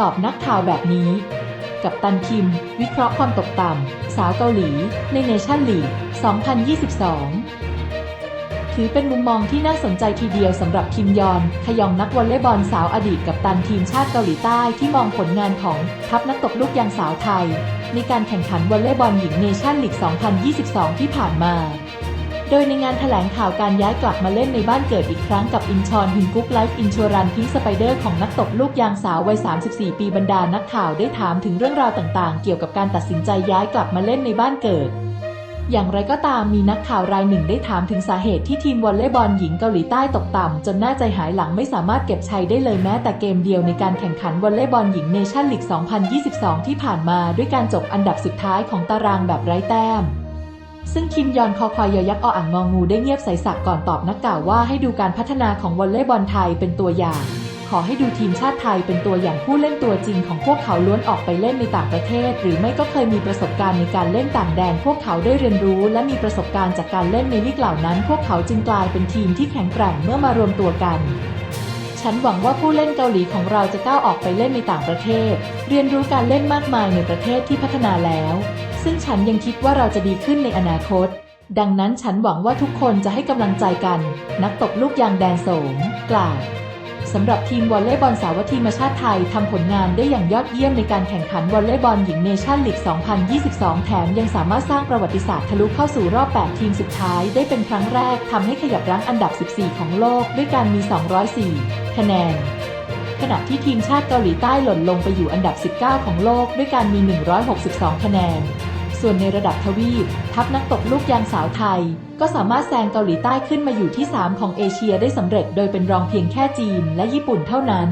ตอบนักข่าวแบบนี้ กับตันคิม วิเคราะห์ความตกต่ำ สาวเกาหลี ในเนชั่นลีก 2022 ถือเป็นมุมมองที่น่าสนใจทีเดียวสำหรับคิมยอนขยองนักวอลเลย์บอลสาวอดีตกับตันทีมชาติเกาหลีใต้ที่มองผลงานของทัพนักตบลูกยางสาวไทย ในการแข่งขันวอลเลย์บอลหญิงเนชั่นลีก 2022 ที่ผ่านมา โดยในงานแถลงข่าวการย้ายกลับมาเล่นในบ้านเกิดอีกครั้งกับอินชอนฮินกุ๊กไลฟ์อินชัวรันพิงสไปเดอร์ของนักตบลูกยางสาววัย 34 ปีบรรดานักข่าวได้ถามถึงเรื่องราวต่างๆ เกี่ยวกับการตัดสินใจย้ายกลับมาเล่นในบ้านเกิด อย่างไรก็ตามมีนักข่าวรายหนึ่งได้ถามถึงสาเหตุที่ทีมวอลเลย์บอลหญิงเกาหลีใต้ตกต่ำจนน่าใจหายหลังไม่สามารถเก็บชัยได้เลยแม้แต่เกมเดียวในการแข่งขันวอลเลย์บอลหญิงเนชั่นลีก 2022 ที่ผ่านมาด้วยการจบอันดับสุดท้ายของตารางแบบไร้แต้ม ซึ่งคิมยอนคอคอยยอยักษ์ออ่างงองูได้เงียบใสสักก่อนตอบนักข่าวว่าให้ดูการพัฒนาของวอลเลย์บอลไทยเป็นตัวอย่าง ขอให้ดูทีมชาติไทยเป็นตัวอย่างผู้เล่นตัวจริงของพวกเขาล้วนออกไปเล่นในต่างประเทศ หรือไม่ก็เคยมีประสบการณ์ในการเล่นต่างแดน พวกเขาได้เรียนรู้ และมีประสบการณ์จากการเล่นในลีกเหล่านั้น พวกเขาจึงกลายเป็นทีมที่แข็งแกร่งเมื่อมารวมตัวกันฉันหวังว่าผู้เล่นเกาหลีของเราจะก้าวออกไปเล่นในต่างประเทศ เรียนรู้การเล่นมากมายในประเทศที่พัฒนาแล้ว ซึ่งฉันยังคิดว่าเราจะดีขึ้นในอนาคต ดังนั้นฉันหวังว่าทุกคนจะให้กำลังใจกัน นักตบลูกยางแดนโสม กล่าวสำหรับทีมวอลเลย์บอลสาวทีมชาติไทยทำผลงานได้อย่างยอดเยี่ยมในการแข่งขันวอลเลย์บอลหญิงเนชั่นลีก 2022 แถมยังสามารถสร้างประวัติศาสตร์ทะลุเข้าสู่รอบ 8 ทีมสุดท้ายได้เป็นครั้งแรกทำให้ขยับรั้งอันดับ 14 ของโลกด้วยการมี 204 คะแนน ขณะที่ทีมชาติเกาหลีใต้หล่นลงไปอยู่อันดับ 19 ของโลกด้วยการมี 162 คะแนน ส่วนในระดับทวีป ทัพนักตบลูกยางสาวไทย ก็สามารถแซงเกาหลีใต้ขึ้นมาอยู่ที่ 3 ของเอเชียได้สำเร็จโดยเป็นรองเพียงแค่จีนและญี่ปุ่นเท่านั้น